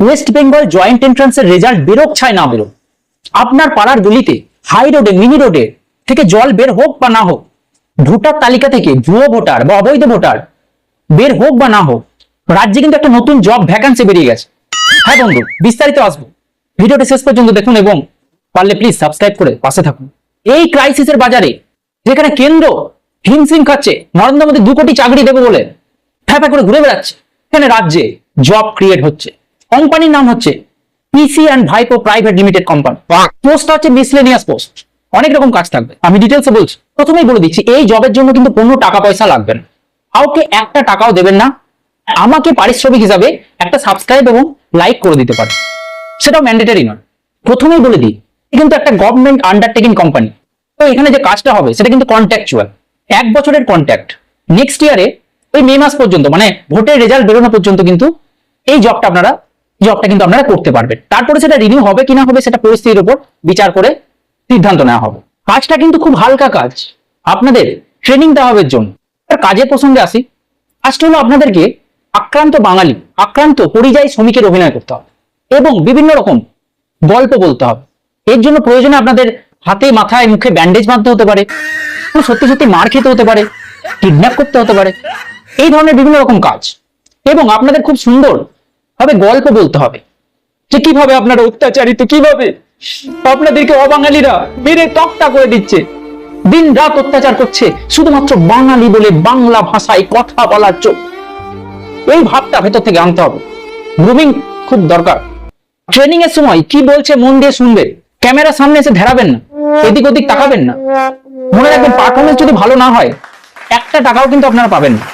West Bengal joint এন্ট্রান্সের result বেরোক ছায় না বেরোক। আপনার পাড়ার গলিতে হাই রোডে মিনি রোডে থেকে জল বের হোক বা না হোক, ভোটার তালিকা থেকে ভুয়ো ভোটার বা অবৈধ ভোটার বের হোক বা না হোক, রাজ্যে কিন্তু একটা নতুন জব ভ্যাকান্সি বেরিয়ে গেছে। হ্যাঁ বন্ধু, বিস্তারিত আসব। ভিডিওটি শেষ পর্যন্ত দেখুন এবং পারলে প্লিজ সাবস্ক্রাইব করে পাশে থাকুন। এই ক্রাইসিসের বাজারে, যেখানে কেন্দ্র হিমশিম খাচ্ছে, নরেন্দ্র মোদী দু কোটি চাকরি দেবে বলে ফ্যাপা করে ঘুরে বেড়াচ্ছে, এখানে রাজ্যে জব ক্রিয়েট হচ্ছে। কোম্পানির নাম হচ্ছে পিসি অ্যান্ড ভাইপো প্রাইভেট লিমিটেড কোম্পানি পোস্ট হচ্ছে মিসলেনিয়াস পোস্ট অনেক রকম কাজ থাকবে। আমি ডিটেলসে বলছি। প্রথমেই বলে দিচ্ছি এই জবের জন্য কিন্তু কোনো টাকা পয়সা লাগবে না। কাউকে একটা টাকাও দেবেন না। আমাকে পারিশ্রমিক হিসাবে একটা সাবস্ক্রাইব এবং লাইক করে দিতে পারে সেটাও ম্যান্ডেটারি নয়। প্রথমেই বলে দিই কিন্তু একটা গভর্নমেন্ট আন্ডারটেকিং কোম্পানি তো এখানে যে কাজটা হবে সেটা কিন্তু কন্ট্যাকচুয়াল এক বছরের কন্ট্যাক্ট নেক্সট ইয়ারে ওই মে মাস পর্যন্ত মানে ভোটের রেজাল্ট বেরোনো পর্যন্ত কিন্তু এই জবটা আপনারা জবটা কিন্তু আপনারা করতে পারবেন। তারপরে সেটা রিনিউ হবে কিনা হবে সেটা পরিস্থিতির উপর বিচার করে সিদ্ধান্ত নেওয়া হবে। কাজটা কিন্তু খুব হালকা কাজ। আপনাদের ট্রেনিং দেওয়া হবে জন্য কাজের প্রসঙ্গে আসি। কাজটা হলো আপনাদেরকে আক্রান্ত বাঙালি, আক্রান্ত পরিযায়ী শ্রমিকের অভিনয় করতে হবে এবং বিভিন্ন রকম গল্প বলতে হবে। এর জন্য প্রয়োজনে আপনাদের হাতে, মাথায়, মুখে ব্যান্ডেজ বাঁধতে হতে পারে। সত্যি সত্যি মার খেতে হতে পারে কিডন্যাপ করতে হতে পারে। এই ধরনের বিভিন্ন রকম কাজ। এবং আপনাদের খুব সুন্দর ভাবে গল্প বলতে হবে। যে কীভাবে আপনারা অত্যাচারিত, কীভাবে আপনাদেরকে অবাঙালিরা মেরে তকটা করে দিচ্ছে। দিন রাত অত্যাচার করছে, শুধুমাত্র বাঙালি বলে বাংলা ভাষায় কথা বলার চোখ এই ভাবটা ভেতর থেকে আনতে হবে। গ্রুমিং খুব দরকার। ট্রেনিং এর সময় কি বলছে, মন দিয়ে শুনবে। ক্যামেরা সামনে এসে ধেরাবেন না, এদিক ওদিক তাকাবেন না। মনে রাখবেন পারফরমেন্স যদি ভালো না হয়, একটা টাকাও কিন্তু আপনারা পাবেন না।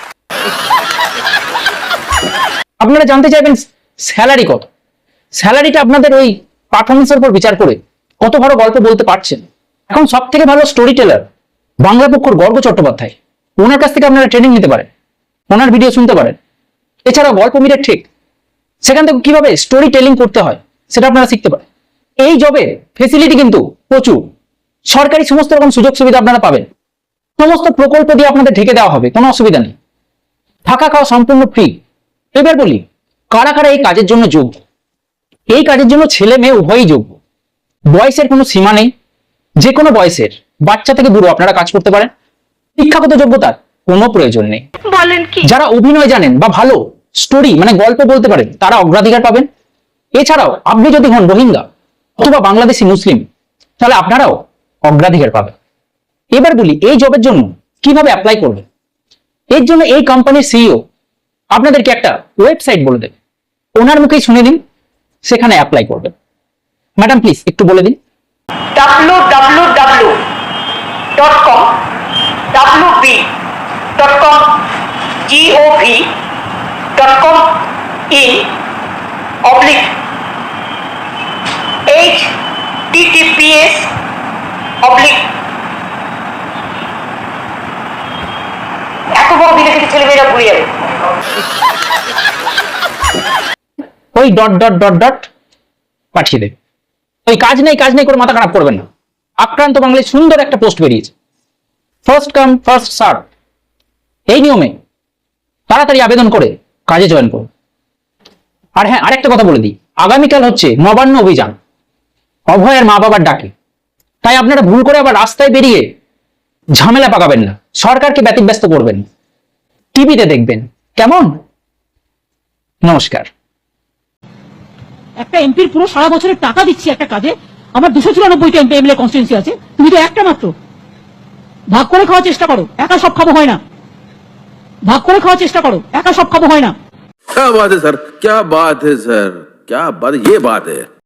আপনারা জানতে চাইবেন স্যালারি কত? স্যালারিটা আপনাদের ওই পারফরমেন্সের উপর বিচার করে কত ভালো গল্প বলতে পারছেন। এখন সব থেকে ভালো স্টোরি টেলার বাংলা পক্ষর গর্গ চট্টোপাধ্যায়। ওনার কাছ থেকে আপনারা ট্রেনিং নিতে পারেন, ওনার ভিডিও শুনতে পারেন। এছাড়াও গল্প মিলে ঠিক, সেখান থেকে কীভাবে স্টোরি টেলিং করতে হয় সেটা আপনারা শিখতে পারেন। এই জবে ফেসিলিটি কিন্তু প্রচুর। সরকারি সমস্ত রকম সুযোগ সুবিধা আপনারা পাবেন। সমস্ত প্রকল্প দিয়ে আপনাদের ঢেকে দেওয়া হবে, কোনো অসুবিধা নেই। থাকা খাওয়া সম্পূর্ণ ফ্রি এবার বলি কারা কারা এই কাজের জন্য যোগ্য? এই কাজের জন্য ছেলে মেয়ে উভয়ই যোগ্য। বয়সের কোনো সীমা নেই। যে কোনো বয়সের বাচ্চা থেকে বুড়ো আপনারা কাজ করতে পারেন। শিক্ষাগত যোগ্যতার কোনো প্রয়োজন নেই। বলেন কি? যারা অভিনয় জানেন বা ভালো স্টোরি মানে গল্প বলতে পারেন তারা অগ্রাধিকার পাবেন। এছাড়াও আপনি যদি হন রোহিঙ্গা অথবা বাংলাদেশি মুসলিম তাহলে আপনারাও অগ্রাধিকার পাবেন। এবার বলি এই জবের জন্য কীভাবে অ্যাপ্লাই করবেন? এর জন্য এই কোম্পানির সিইও আপনাদেরকে একটা ওয়েবসাইট বলে দেবে। ওনার মুখেই শুনে দিন সেখানে অ্যাপ্লাই করবেন। ম্যাডাম প্লিজ একটু বলে দিন। www.com wb.com gov.com in oblique https oblique এত বড় দিলে ছেলেমেয়েরা ভুলে যাবে। ওই ডট ডট ডট ডট পাঠিয়ে দেবে ওই কাজ নেই কাজ নেই, করে মাথা খারাপ করবেন না। আক্রান্ত বাংলায় সুন্দর একটা পোস্ট বেরিয়েছে। ফার্স্ট কাম ফার্স্ট সার্ভ এই নিয়মে তাড়াতাড়ি আবেদন করে কাজে জয়েন করুন। আর হ্যাঁ আরেকটা কথা বলে দিই। আগামীকাল হচ্ছে নবান্ন অভিযান। অভয়ের মা বাবার ডাকে। তাই আপনারা ভুল করে আবার রাস্তায় বেরিয়ে ঝামেলা পাকাবেন না। সরকারকে ব্যতিব্যস্ত করবেন টিভিতে দেখবেন। কেমন নমস্কার একটা এমপির পুরো সারা বছরের টাকা দিচ্ছি একটা কাজে আমার দুশো চুরানব্বইটা এমপি এমএলএ কনস্টিটুয়েন্সি আছে তুমি তো একটা মাত্র ভাগ করে খাওয়ার চেষ্টা করো একা সব খাবো হয় না ভাগ করে খাওয়ার চেষ্টা করো একা সব খাবো হয় না क्या बात है सर क्या बात है सर क्या बात ये बात है